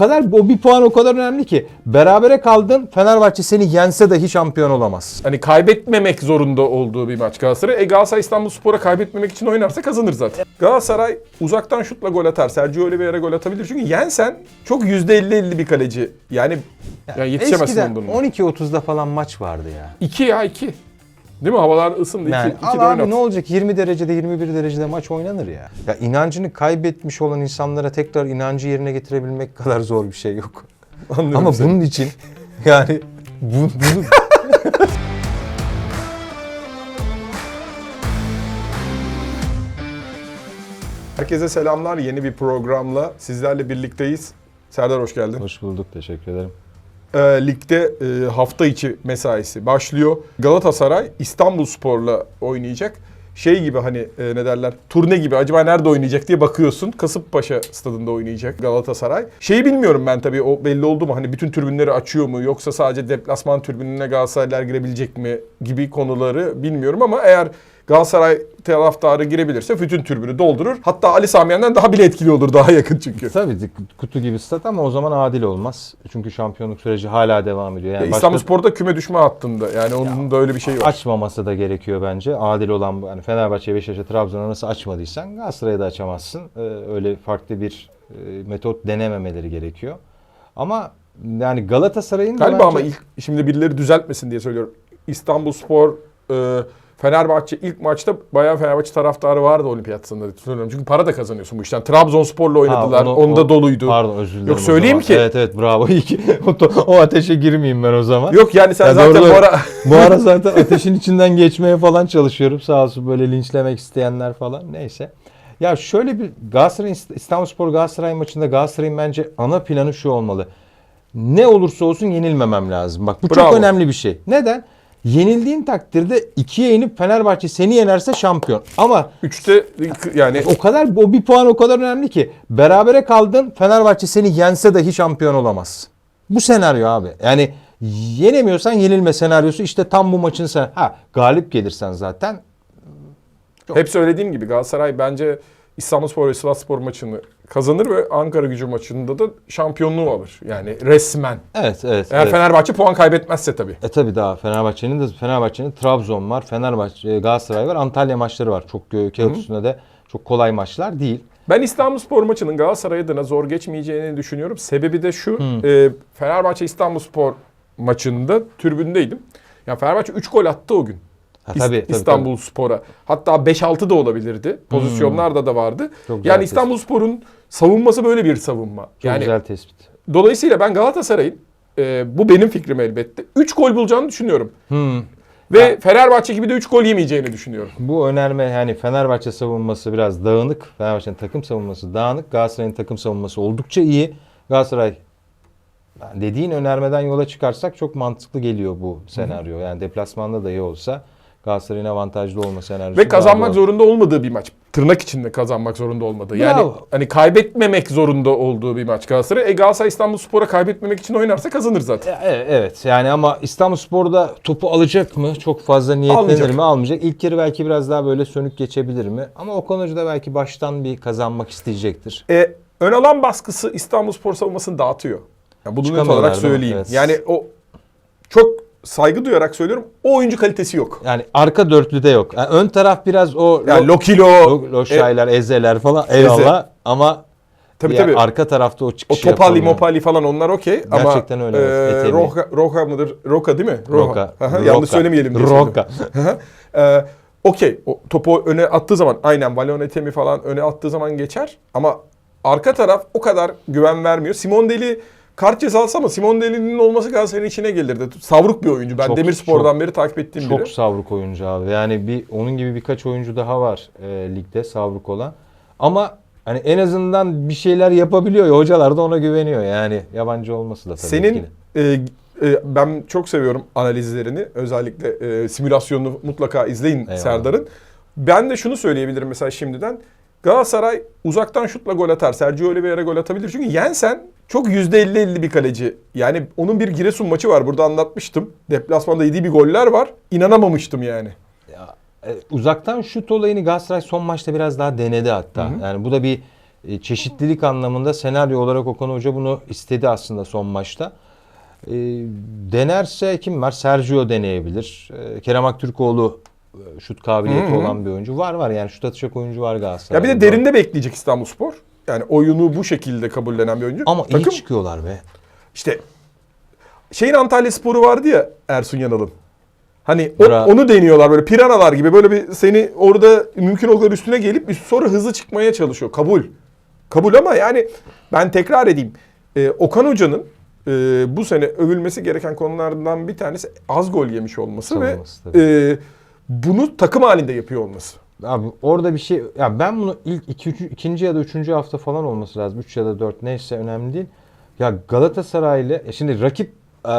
kadar o bir puan o kadar önemli ki berabere kaldın Fenerbahçe seni yense dahi şampiyon olamaz. Hani kaybetmemek zorunda olduğu bir maç Galatasaray. E Galatasaray İstanbulspor'a kaybetmemek için oynarsa kazanır zaten. Galatasaray uzaktan şutla gol atar. Sergio Oliveira gol atabilir. Çünkü yensen çok %50-50 bir kaleci. Yani, yani yetişemezsin Eskiden onun. 12.30'da falan maç vardı ya. 2 ya 2. Değil mi? Havalar ısındı. 2 Yani iki, al de abi ne olacak 20 derecede 21 derecede maç oynanır ya. Ya inancını kaybetmiş olan insanlara tekrar inancı yerine getirebilmek kadar zor bir şey yok. Anlıyorum Ama seni. bunun için yani bu, bunu Herkese selamlar. Yeni bir programla sizlerle birlikteyiz. Serdar hoş geldin. Hoş bulduk teşekkür ederim. Ee, ligde e, hafta içi mesaisi başlıyor. Galatasaray İstanbulspor'la oynayacak. Şey gibi hani e, ne derler turne gibi acaba nerede oynayacak diye bakıyorsun. Kasımpaşa stadında oynayacak Galatasaray. Şeyi bilmiyorum ben tabii o belli oldu mu hani bütün tribünleri açıyor mu yoksa sadece deplasman tribününe Galatasaraylılar girebilecek mi gibi konuları bilmiyorum ama eğer Galatasaray taraftarı girebilirse bütün tribünü doldurur. Hatta Ali Samiyen'den daha bile etkili olur daha yakın çünkü. Tabii kutu gibi stat ama o zaman adil olmaz. Çünkü şampiyonluk süreci hala devam ediyor. Yani başka- İstanbulspor'da küme düşme hattında yani onun da öyle bir şeyi var. açmaması da gerekiyor bence. Adil olan. Yani Fenerbahçe, Beşiktaş'a, Trabzon'a nasıl açmadıysan Galatasaray'a da açamazsın. Ee, öyle farklı bir e, metot denememeleri gerekiyor. Ama yani Galatasaray'ın Galiba bence- ama ilk şimdi birileri düzeltmesin diye söylüyorum. İstanbulspor e, Fenerbahçe ilk maçta bayağı Fenerbahçe taraftarı vardı olimpiyat stadında söylüyorum. Çünkü para da kazanıyorsun bu işten. Trabzonspor'la oynadılar. onu- onda o- doluydu. Pardon özür dilerim. Yok, söyleyeyim ki- Evet evet bravo. İyi ki o, ateşe girmeyeyim ben o zaman. Yok yani sen Ya zaten doğru, bu ara Bu ara zaten ateşin içinden geçmeye falan çalışıyorum. Sağ olsun böyle linçlemek isteyenler falan. Neyse. Ya şöyle bir Galatasaray İstanbulspor Galatasaray maçında Galatasaray'ın bence ana planı şu olmalı. Ne olursa olsun yenilmemem lazım. Bak bu Bravo. çok önemli bir şey. Neden? Yenildiğin takdirde ikiye inip Fenerbahçe seni yenerse şampiyon. Ama 3'te yani o kadar o bir puan o kadar önemli ki berabere kaldın Fenerbahçe seni yense dahi şampiyon olamaz. Bu senaryo abi. Yani yenemiyorsan yenilme senaryosu işte tam bu maçın sen. Ha galip gelirsen zaten hep söylediğim gibi Galatasaray bence İstanbulspor ve Sivasspor maçını kazanır ve Ankara gücü maçında da şampiyonluğu alır. Yani resmen. evet evet. Eğer evet. Fenerbahçe puan kaybetmezse tabii. E tabi daha Fenerbahçe'nin de Fenerbahçe'nin Trabzon var, Fenerbahçe, Galatasaray var, Antalya maçları var. Çok gö- kağıt üstünde de çok kolay maçlar değil. Ben İstanbulspor maçının Galatasaray adına zor geçmeyeceğini düşünüyorum. Sebebi de şu. E, Fenerbahçe İstanbulspor maçında tribündeydim. Ya Fenerbahçe 3 gol attı o gün. Ha, İs- tabii, tabii, İstanbulspor'a. Hatta 5-6 da olabilirdi. Pozisyonlarda da vardı. Çok yani tespit. İstanbulspor'un savunması böyle bir savunma. Çok yani güzel tespit. dolayısıyla ben Galatasaray'ın e, bu benim fikrim elbette. 3 gol bulacağını düşünüyorum. Hmm. Ve Fenerbahçe gibi de 3 gol yemeyeceğini düşünüyorum. Bu önerme yani Fenerbahçe savunması biraz dağınık. Fenerbahçe'nin takım savunması dağınık. Galatasaray'ın takım savunması oldukça iyi. Galatasaray dediğin önermeden yola çıkarsak çok mantıklı geliyor bu senaryo. Yani deplasmanda da iyi olsa Galatasaray'ın avantajlı olma senaryosu. Ve kazanmak zorunda olmadığı bir maç. Tırnak içinde kazanmak zorunda olmadığı. Yani Bravo. hani kaybetmemek zorunda olduğu bir maç Galatasaray. E Galatasaray İstanbulspor'a kaybetmemek için oynarsa kazanır zaten. Evet, evet yani ama İstanbulspor'da topu alacak mı? Çok fazla niyetlenir Almayacak. mi? Almayacak. İlk yarı belki biraz daha böyle sönük geçebilir mi? Ama o konucu da belki baştan bir kazanmak isteyecektir. E, ön alan baskısı İstanbulspor savunmasını dağıtıyor. Yani bunu net olarak söyleyeyim. Evet. Yani o çok saygı duyarak söylüyorum. O oyuncu kalitesi yok. Yani arka dörtlüde yok. Yani ön taraf biraz o Yani lo- Lokilo, lo- loşaylar, e, ezeler falan eyvallah ama tabii tabii. arka tarafta o o çıkışı Topali. Mopali falan onlar okey. Ama Gerçekten öyle, e. Roka, Roka mıdır? Roka değil mi? Roka. Roka. Yanlış söylemeyelim diye Roka. Ee, Okey. O topu öne attığı zaman aynen Valon Etemi falan öne attığı zaman geçer. Ama arka taraf o kadar güven vermiyor. Simon Deli kart cezası ama Simon Deli'nin olması Galatasaray'ın içine gelirdi. Savruk bir oyuncu. Ben Çok- Demirspor'dan beri takip ettiğim Çok biri. savruk oyuncu abi. Yani bir onun gibi birkaç oyuncu daha var e, ligde savruk olan. Ama hani en azından bir şeyler yapabiliyor ya hocalar da ona güveniyor. Yani yabancı olması da tabii Senin e, e, ben çok seviyorum analizlerini. Özellikle e, simülasyonunu mutlaka izleyin Eyvallah. Serdar'ın. Ben de şunu söyleyebilirim mesela şimdiden. Galatasaray uzaktan şutla gol atar. Sergio Oliveira gol atabilir. Çünkü yensen çok %50-50 bir kaleci. Yani onun bir Giresun maçı var. Burada anlatmıştım. Deplasmanda yediği bir goller var. İnanamamıştım yani. Ya, e, uzaktan şut olayını Galatasaray son maçta biraz daha denedi hatta. Yani bu da bir e, çeşitlilik anlamında senaryo olarak Okan Hoca bunu istedi aslında son maçta. E, denerse kim var? Sergio deneyebilir. E, Kerem Aktürkoğlu e, şut kabiliyeti Hı hı. olan bir oyuncu. Var var yani şut atacak oyuncu var Ya Galatasaray'da. bir de derinde bekleyecek İstanbulspor. Yani oyunu bu şekilde kabullenen bir oyuncu. Ama iyi Takım çıkıyorlar be. işte şeyin Antalya Sporu vardı ya Ersun Yanal'ın. Hani o- Bra- onu deniyorlar böyle piranalar gibi böyle bir seni orada mümkün o kadar üstüne gelip üst- sonra hızlı çıkmaya çalışıyor. Kabul. Kabul ama yani ben tekrar edeyim. Ee, Okan Hoca'nın e, bu sene övülmesi gereken konulardan bir tanesi az gol yemiş olması ve Savunması tabii. e, bunu takım halinde yapıyor olması. Abi orada bir şey ya ben bunu ilk iki, üç- ikinci ya da üçüncü hafta falan olması lazım. Üç ya da dört neyse önemli değil. Ya Galatasaray ile e şimdi rakip eee,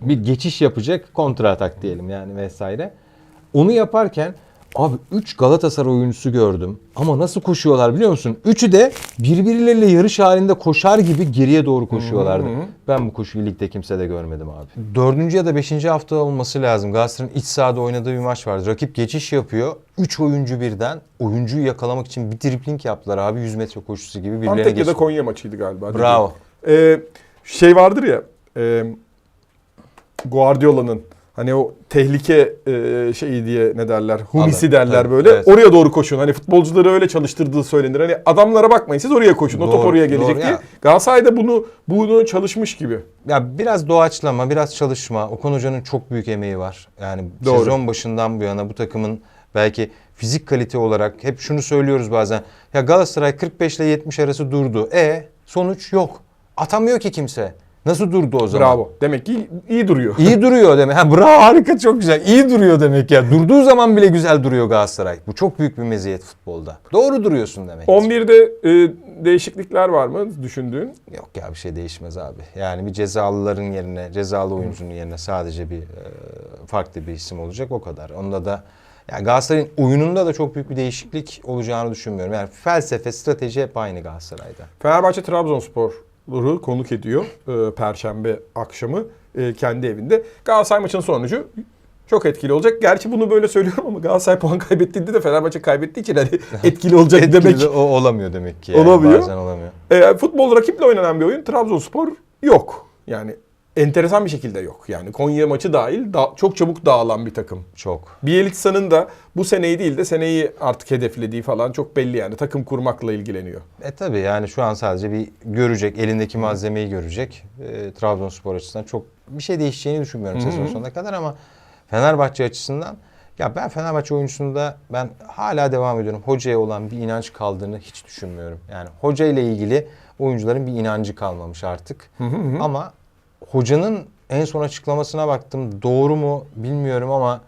bir geçiş yapacak kontra atak diyelim yani vesaire. Onu yaparken abi 3 Galatasaray oyuncusu gördüm. Ama nasıl koşuyorlar biliyor musun? Üçü de birbirleriyle yarış halinde koşar gibi geriye doğru koşuyorlardı. Hı hı. Ben bu koşuyu ligde kimse de görmedim abi. Dördüncü ya da beşinci hafta olması lazım. Galatasaray'ın iç sahada oynadığı bir maç vardı. Rakip geçiş yapıyor. Üç oyuncu birden oyuncuyu yakalamak için bir dripling yaptılar abi. 100 metre koşusu gibi birilerine Antakya'da geçti. Konya maçıydı galiba. Bravo. Ee, şey vardır ya e, Guardiola'nın hani o tehlike e, şeyi diye ne derler humisi Anladım. derler Tabii, böyle evet. oraya doğru koşun hani futbolcuları öyle çalıştırdığı söylenir hani adamlara bakmayın siz oraya koşun o top Doğru, oraya gelecek doğru diye ya. Galatasaray'da bunu bunu çalışmış gibi Ya biraz doğaçlama, biraz çalışma. Okan Hoca'nın çok büyük emeği var. Yani Doğru. sezon başından bu yana bu takımın belki fizik kalite olarak hep şunu söylüyoruz bazen. Ya Galatasaray 45 ile 70 arası durdu. E sonuç yok. Atamıyor ki kimse. Nasıl durdu o zaman? bravo demek ki iyi duruyor İyi duruyor demek. Ha bravo harika çok güzel. İyi duruyor demek ya. Durduğu zaman bile güzel duruyor Galatasaray. Bu çok büyük bir meziyet futbolda. Doğru duruyorsun demek. 11'de e, değişiklikler var mı düşündüğün Yok ya bir şey değişmez abi. Yani bir cezalıların yerine, cezalı oyuncunun yerine sadece bir e, farklı bir isim olacak o kadar. Onda da yani Galatasaray'ın oyununda da çok büyük bir değişiklik olacağını düşünmüyorum. Yani felsefe, strateji hep aynı Galatasaray'da. Fenerbahçe Trabzonspor'u konuk ediyor e, Perşembe akşamı e, kendi evinde. Galatasaray maçının sonucu çok etkili olacak. Gerçi bunu böyle söylüyorum ama Galatasaray puan kaybettiğinde de Fenerbahçe kaybettiği için hani etkili olacak Etkili demek. de o olamıyor demek ki. Yani. Olamıyor. Bazen olamıyor. E, futbol rakiple oynanan bir oyun. Trabzonspor yok. Yani enteresan bir şekilde yok. Yani Konya maçı dahil da- çok çabuk dağılan bir takım. Çok. Bielitsa'nın da bu seneyi değil de seneyi artık hedeflediği falan çok belli yani. Takım kurmakla ilgileniyor. E tabi yani şu an sadece bir görecek, elindeki malzemeyi görecek. E, Trabzonspor açısından çok bir şey değişeceğini düşünmüyorum Hı hı. sezon sonuna kadar ama Fenerbahçe açısından ya ben Fenerbahçe oyuncusunda ben hala devam ediyorum. Hocaya olan bir inanç kaldığını hiç düşünmüyorum. Yani hoca ile ilgili oyuncuların bir inancı kalmamış artık. Ama hocanın en son açıklamasına baktım. Doğru mu bilmiyorum ama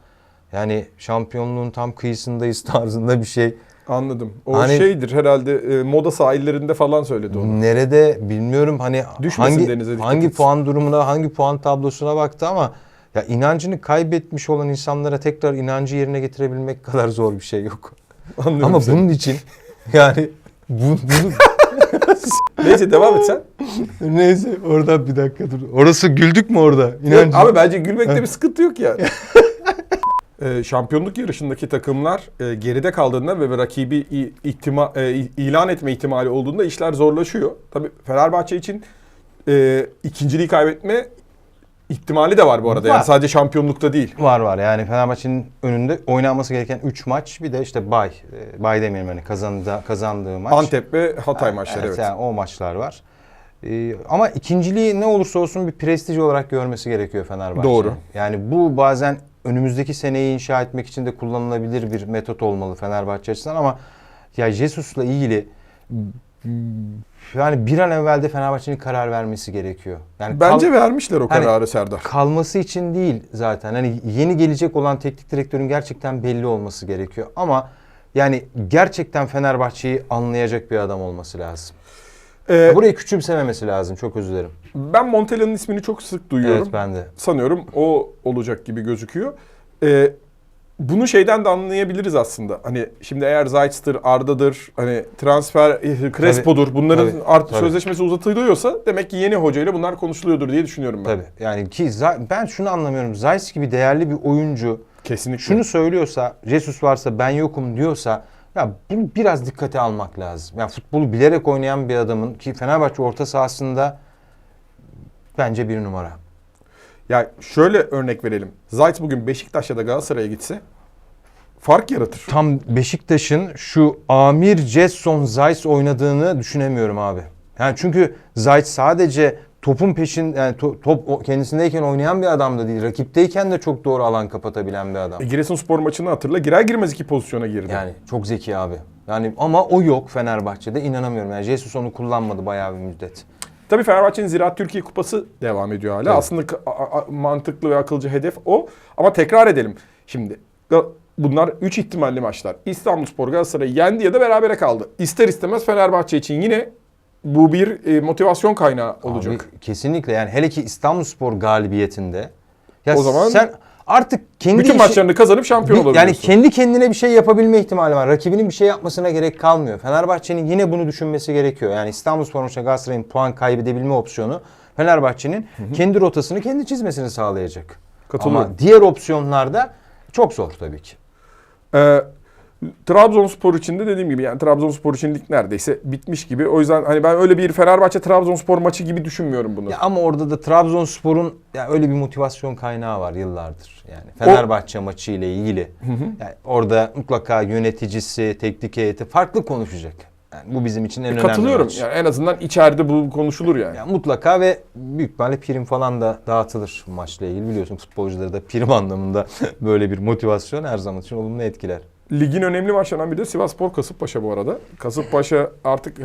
yani şampiyonluğun tam kıyısındayız tarzında bir şey. Anladım. O Hani- şeydir herhalde e, moda sahillerinde falan söyledi onu. Nerede bilmiyorum hani Düşmesin hangi denize hangi etsin. puan durumuna, hangi puan tablosuna baktı ama ya inancını kaybetmiş olan insanlara tekrar inancı yerine getirebilmek kadar zor bir şey yok. Anlıyorum ama seni. bunun için yani bu, bunu Neyse devam et sen. neyse orada bir dakika dur. Orası güldük mü orada? İnancı. abi bence gülmekte bir sıkıntı yok ya. Ee, şampiyonluk yarışındaki takımlar e, geride kaldığında ve rakibi ihtima, e, ilan etme ihtimali olduğunda işler zorlaşıyor. Tabii Fenerbahçe için e, ikinciliği kaybetme ihtimali de var bu arada. Yani Var. sadece şampiyonlukta değil. Var var yani Fenerbahçe'nin önünde oynanması gereken 3 maç bir de işte bay. e, Bay demeyelim hani kazandığı, kazandığı maç. Antep ve Hatay maçları evet. Yani o maçlar var. Ee, ama ikinciliği ne olursa olsun bir prestij olarak görmesi gerekiyor Fenerbahçe. Doğru. Yani bu bazen önümüzdeki seneyi inşa etmek için de kullanılabilir bir metot olmalı Fenerbahçe açısından ama ya Jesus'la ilgili yani bir an evvel de Fenerbahçe'nin karar vermesi gerekiyor. Yani Bence vermişler o Hani- kararı Serdar. kalması için değil zaten. Hani yeni gelecek olan teknik direktörün gerçekten belli olması gerekiyor. Ama yani gerçekten Fenerbahçe'yi anlayacak bir adam olması lazım. Ee, Burayı küçümsememesi lazım. Çok özür dilerim. ben Montella'nın ismini çok sık duyuyorum. Evet ben de. sanıyorum o olacak gibi gözüküyor. Ee, bunu şeyden de anlayabiliriz aslında. Hani şimdi eğer Zayt'tır, Arda'dır, hani transfer e, Crespo'dur bunların tabii, artık tabii. sözleşmesi uzatılıyorsa demek ki yeni hocayla bunlar konuşuluyordur diye düşünüyorum ben. Tabii. Yani ki ben şunu anlamıyorum. Zayt gibi değerli bir oyuncu Kesinlikle. şunu söylüyorsa, Jesus varsa ben yokum diyorsa Ya bunu biraz dikkate almak lazım. Ya futbolu bilerek oynayan bir adamın ki Fenerbahçe orta sahasında bence bir numara. Ya şöyle örnek verelim. Zayt bugün Beşiktaş ya da Galatasaray'a gitse fark yaratır. Tam Beşiktaş'ın şu Amir Cesson Zayt oynadığını düşünemiyorum abi. Yani çünkü Zayt sadece topun peşin yani to- top kendisindeyken oynayan bir adam da değil. Rakipteyken de çok doğru alan kapatabilen bir adam. E, Giresunspor maçını hatırla. Girer girmez iki pozisyona girdi. Yani çok zeki abi. Yani ama o yok Fenerbahçe'de inanamıyorum. Yani Jesus onu kullanmadı bayağı bir müddet. Tabii Fenerbahçe'nin Ziraat Türkiye Kupası devam ediyor hala. Evet. Aslında mantıklı ve akılcı hedef o. Ama tekrar edelim. Şimdi bunlar 3 ihtimalli maçlar. İstanbulspor Galatasaray'ı yendi ya da berabere kaldı. İster istemez Fenerbahçe için yine bu bir e, motivasyon kaynağı olacak. Abi, kesinlikle yani hele ki İstanbulspor galibiyetinde. Ya O zaman sen artık kendi Bütün işi- maçlarını kazanıp şampiyon olabiliyorsun. Yani kendi kendine bir şey yapabilme ihtimali var. Rakibinin bir şey yapmasına gerek kalmıyor. Fenerbahçe'nin yine bunu düşünmesi gerekiyor. Yani İstanbulspor maçında Galatasaray'ın puan kaybedebilme opsiyonu Fenerbahçe'nin kendi rotasını kendi çizmesini sağlayacak. Katılıyorum. Ama diğer opsiyonlarda çok zor tabii ki. Ee, Trabzonspor için de dediğim gibi yani Trabzonspor için lig neredeyse bitmiş gibi. O yüzden hani ben öyle bir Fenerbahçe Trabzonspor maçı gibi düşünmüyorum bunu. Ya ama orada da Trabzonspor'un ya öyle bir motivasyon kaynağı var yıllardır. Yani Fenerbahçe maçı ile ilgili. Yani orada mutlaka yöneticisi, teknik heyeti farklı konuşacak. Yani bu bizim için en önemli Katılıyorum. maç. Yani en azından içeride bu konuşulur yani. Ya mutlaka ve büyük ihtimalle prim falan da dağıtılır maçla ilgili. Biliyorsun futbolcuları da prim anlamında böyle bir motivasyon her zaman için olumlu etkiler. Ligin önemli maçlarından biri de Sivasspor Kasımpaşa bu arada. Kasımpaşa artık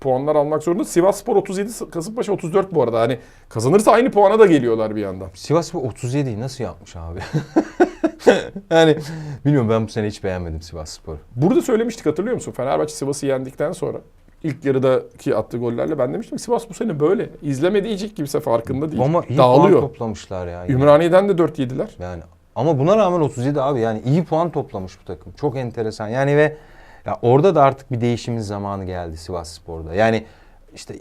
puanlar almak zorunda. Sivasspor 37, Kasımpaşa 34 bu arada. Hani kazanırsa aynı puana da geliyorlar bir yandan. Sivas bu 37'yi nasıl yapmış abi? yani bilmiyorum ben bu sene hiç beğenmedim Sivas Spor'u. Burada söylemiştik hatırlıyor musun? Fenerbahçe Sivas'ı yendikten sonra ilk yarıdaki attığı gollerle ben demiştim Sivas bu sene böyle. İzleme diyecek kimse farkında değil. Ama iyi Dağılıyor. toplamışlar ya. Ümraniye'den de 4 yediler. Yani ama buna rağmen 37 abi yani iyi puan toplamış bu takım. Çok enteresan. Yani ve ya orada da artık bir değişimin zamanı geldi Sivas Spor'da. Yani işte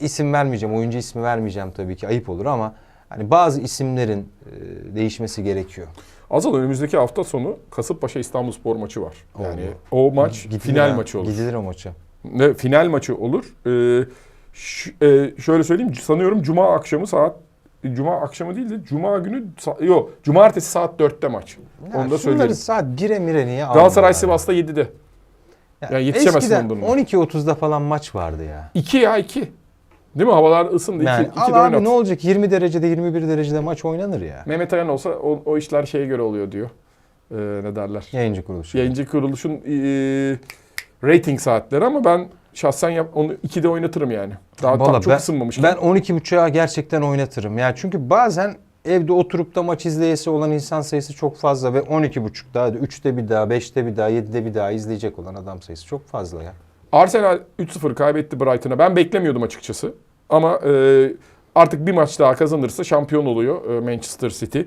isim vermeyeceğim, oyuncu ismi vermeyeceğim tabii ki ayıp olur ama hani bazı isimlerin e, değişmesi gerekiyor. Azal önümüzdeki hafta sonu Kasımpaşa İstanbulspor maçı var. Yani Oo. o maç Gidilir final ha, maçı olur. Gidilir o maça. Ne, final maçı olur. Ee, ş- e, şöyle söyleyeyim sanıyorum cuma akşamı saat cuma akşamı değil de cuma günü yok cumartesi saat 4'te maç. Ya Onu da söyleyelim. saat 1'e mire niye Galatasaray almıyorlar ya? Sivas'ta 7'de. Ya Yani yetişemezsin eskiden ondan. 12.30'da falan maç vardı ya. 2 ya 2. Değil mi? Havalar ısındı. 2 Yani iki, de abi oynat. ne olacak 20 derecede 21 derecede maç oynanır ya. Mehmet Ayan olsa o, o işler şeye göre oluyor diyor. Ee, ne derler? Yayıncı kuruluşu. Yayıncı kuruluşun e, rating saatleri ama ben şahsen yap, onu 2'de oynatırım yani. Daha tam Vallahi çok ben, ısınmamışken. Ben 12.30'a gerçekten oynatırım. Yani çünkü bazen evde oturup da maç izleyesi olan insan sayısı çok fazla ve 12.30'da, 3'te bir daha, 5'te bir daha, 7'de bir daha izleyecek olan adam sayısı çok fazla ya. Arsenal 3-0 kaybetti Brighton'a. Ben beklemiyordum açıkçası. Ama e, artık bir maç daha kazanırsa şampiyon oluyor e, Manchester City.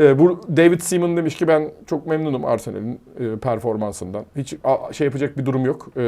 E, bu David Seaman demiş ki ben çok memnunum Arsenal'in e, performansından. Hiç a, şey yapacak bir durum yok. E,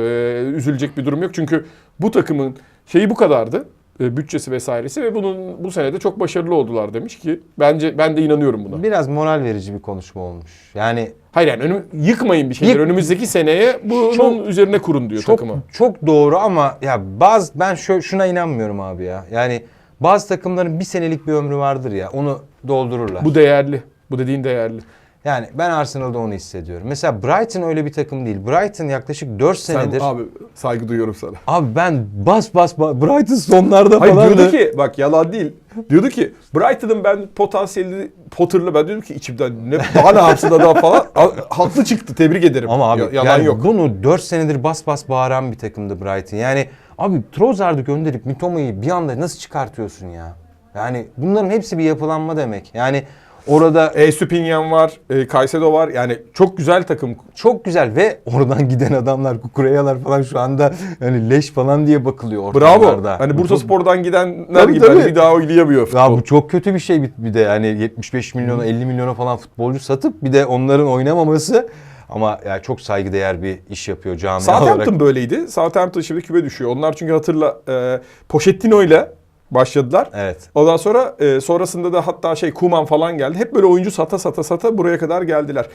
üzülecek bir durum yok. Çünkü bu takımın şeyi bu kadardı. E, bütçesi vesairesi ve bunun bu sene de çok başarılı oldular demiş ki bence ben de inanıyorum buna. Biraz moral verici bir konuşma olmuş. Yani Hayır yani önüm, yıkmayın bir şeyler. Yık- Önümüzdeki seneye bunun Çok- üzerine kurun diyor çok takıma. çok doğru ama ya bazı ben şu, şuna inanmıyorum abi ya. Yani bazı takımların bir senelik bir ömrü vardır ya. Onu doldururlar. Bu değerli. Bu dediğin değerli. Yani ben Arsenal'da onu hissediyorum. Mesela Brighton öyle bir takım değil. Brighton yaklaşık 4 senedir. Sen abi saygı duyuyorum sana. Abi ben bas bas bas Brighton sonlarda Hayır falan diyordu da- ki bak yalan değil. Diyordu ki Brighton'ın ben potansiyeli Potter'la ben dedim ki içimden ne daha ne yapsın adam falan. Haklı çıktı tebrik ederim. Ama abi Ya- yalan yani yok. bunu 4 senedir bas bas bağıran bir takımdı Brighton. Yani abi Trossard'ı gönderip Mitoma'yı bir anda nasıl çıkartıyorsun ya? Yani bunların hepsi bir yapılanma demek. Yani orada E Stupinyan var, e, Caicedo var. Yani çok güzel takım. çok güzel ve oradan giden adamlar Kukureyalar falan şu anda hani leş falan diye bakılıyor Bravo. ortalarda. Hani Bu Bursa Spor'dan gidenler Tabii, gibi hani tabii. bir daha oynayamıyor. Ya bu çok kötü bir şey bir, bir de yani 75 milyona 50 milyona falan futbolcu satıp bir de onların oynamaması ama ya çok saygıdeğer bir iş yapıyor cami olarak. Southampton böyleydi. Southampton şimdi küme düşüyor. Onlar çünkü hatırla e, Pochettino ile başladılar. Evet. Ondan sonra e, sonrasında da hatta şey Kuman falan geldi. Hep böyle oyuncu sata sata sata buraya kadar geldiler.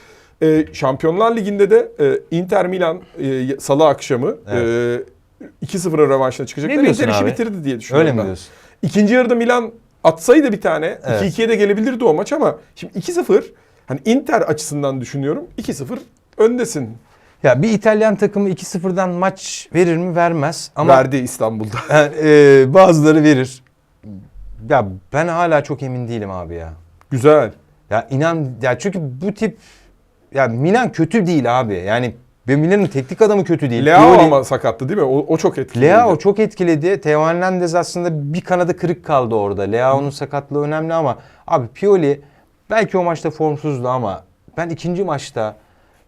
E, Şampiyonlar Ligi'nde de e, Inter Milan e, salı akşamı Evet. e, 2-0'ın rövanşına çıkacaklar. Inter işi abi? bitirdi diye düşünüyorum Öyle mi diyorsun? İkinci yarıda Milan atsaydı bir tane Evet. 2-2'ye de gelebilirdi o maç ama şimdi 2-0 hani Inter açısından düşünüyorum 2-0 öndesin. Ya bir İtalyan takımı 2-0'dan maç verir mi? Vermez. Ama Verdi İstanbul'da. Yani, e, bazıları verir. Ya ben hala çok emin değilim abi ya. Güzel. Ya inan ya çünkü bu tip ya Milan kötü değil abi. Yani ve Milan'ın teknik adamı kötü değil. Leao Pioli- ama sakattı değil mi? O, o çok etkili. Leao çok etkiledi. Teo Hernandez aslında bir kanadı kırık kaldı orada. Leao'nun sakatlığı önemli ama abi Pioli belki o maçta formsuzdu ama ben ikinci maçta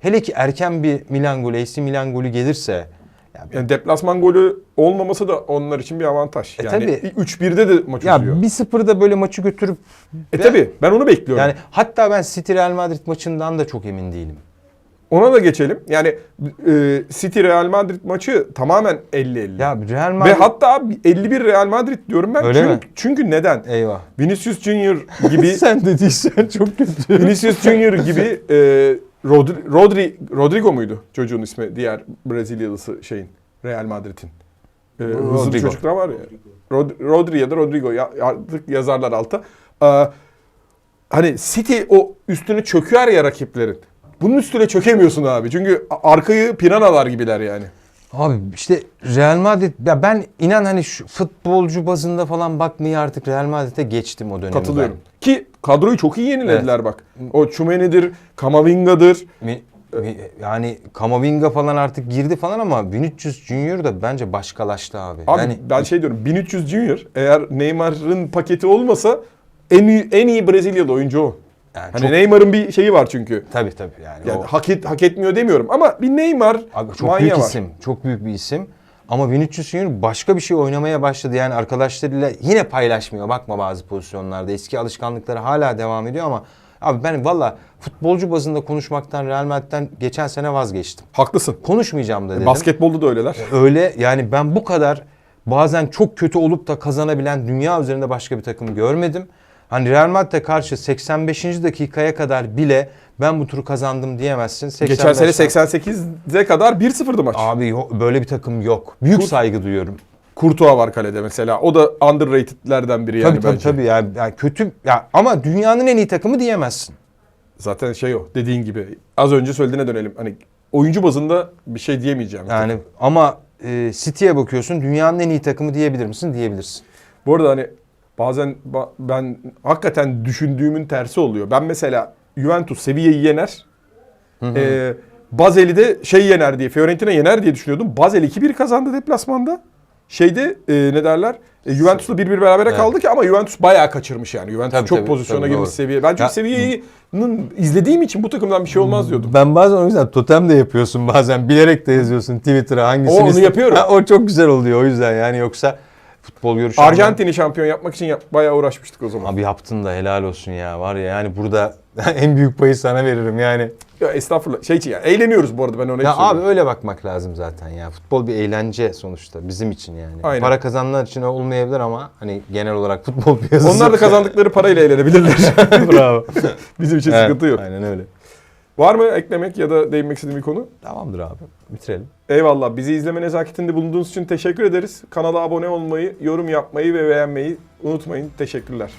hele ki erken bir Milan golü, AC Milan golü gelirse ya Yani deplasman golü olmaması da onlar için bir avantaj. E yani tabii. 3-1'de de maç ya uzuyor. bir sıfırda böyle maçı götürüp E tabi ben onu bekliyorum. yani hatta ben City Real Madrid maçından da çok emin değilim. Ona da geçelim. Yani e, City Real Madrid maçı tamamen 50-50. Ya Real Madrid Ve hatta 51 Real Madrid diyorum ben. Öyle çünkü, mi? çünkü neden? eyvah. Vinicius Junior gibi Sen dediysen çok kötü. Vinicius Junior gibi e, Rodri, Rodri, Rodrigo muydu çocuğun ismi diğer Brezilyalısı şeyin Real Madrid'in. E, hızlı çocuklar var ya. Rod, Rodri ya da Rodrigo ya, artık yazarlar alta. Ee, hani City o üstüne çöker ya rakiplerin. Bunun üstüne çökemiyorsun abi. Çünkü arkayı piranalar gibiler yani. Abi işte Real Madrid ya ben inan hani şu futbolcu bazında falan bakmayı artık Real Madrid'e geçtim o dönemi. Katılıyorum. Ki kadroyu çok iyi yenilediler bak. O Çumeni'dir, Kamavinga'dır. ben. Mi- mi- yani Kamavinga falan artık girdi falan ama Vinicius Junior da bence başkalaştı abi. Abi yani ben şey diyorum 1300 Junior eğer Neymar'ın paketi olmasa en iyi, en iyi Brezilyalı oyuncu o. yani Hani çok, Neymar'ın bir şeyi var çünkü. tabii tabii yani. Yani o- hak, et, hak etmiyor demiyorum ama bir Neymar Abi çok büyük var. isim. Çok büyük bir isim. Ama Vinicius Junior başka bir şey oynamaya başladı. Yani arkadaşlarıyla yine paylaşmıyor. Bakma bazı pozisyonlarda. Eski alışkanlıkları hala devam ediyor ama abi ben valla futbolcu bazında konuşmaktan Real Madrid'den geçen sene vazgeçtim. Haklısın. Konuşmayacağım da dedim. Basketbolda da öyleler. Öyle yani ben bu kadar bazen çok kötü olup da kazanabilen dünya üzerinde başka bir takım görmedim. Hani Real Madrid'e karşı 85. dakikaya kadar bile ben bu turu kazandım diyemezsin. Geçen sene 85'ten 88'e kadar 1-0'dı maç. Abi yok, böyle bir takım yok. Büyük Kurt- saygı duyuyorum. Courtois var kalede mesela. O da underrated'lerden biri yani tabii tabii bence. tabii yani, yani kötü ya ama dünyanın en iyi takımı diyemezsin. Zaten şey o dediğin gibi. Az önce söylediğine dönelim. Hani oyuncu bazında bir şey diyemeyeceğim. Yani ama e, City'ye bakıyorsun dünyanın en iyi takımı diyebilir misin? Diyebilirsin. Bu arada hani bazen ba- ben hakikaten düşündüğümün tersi oluyor. Ben mesela Juventus Sevilla'yı yener. Ee, Basel'i de şey yener diye, Fiorentina yener diye düşünüyordum. Basel 2-1 kazandı deplasmanda. Şeyde e, ne derler? E, Juventus'la 1-1 berabere Evet. kaldı ki ama Juventus bayağı kaçırmış yani. Juventus Tabii, çok tabii, pozisyona tabii, girmiş doğru. seviye. Ben çünkü Ya- Sevilla'nın izlediğim için bu takımdan bir şey olmaz diyordum. Ben bazen o yüzden totem de yapıyorsun bazen bilerek de yazıyorsun Twitter'a hangisini O, onu yapıyorum. Ha, o çok güzel oluyor o yüzden yani yoksa futbol görüşü Arjantin'i şampiyon yapmak için yap- bayağı uğraşmıştık o zaman. Abi yaptın da helal olsun ya var ya yani burada en büyük payı sana veririm yani. Ya estağfurullah. Şey için yani eğleniyoruz bu arada ben ona Ya abi söylüyorum. öyle bakmak lazım zaten ya. Futbol bir eğlence sonuçta bizim için yani. Aynen. Para kazananlar için olmayabilir ama hani genel olarak futbol piyasası. Onlar da kazandıkları parayla eğlenebilirler. Bravo. Bizim için Evet, sıkıntı yok. Aynen öyle. Var mı eklemek ya da değinmek istediğin bir konu? Tamamdır abi. Bitirelim. Eyvallah. Bizi izleme nezaketinde bulunduğunuz için teşekkür ederiz. Kanala abone olmayı, yorum yapmayı ve beğenmeyi unutmayın. Teşekkürler.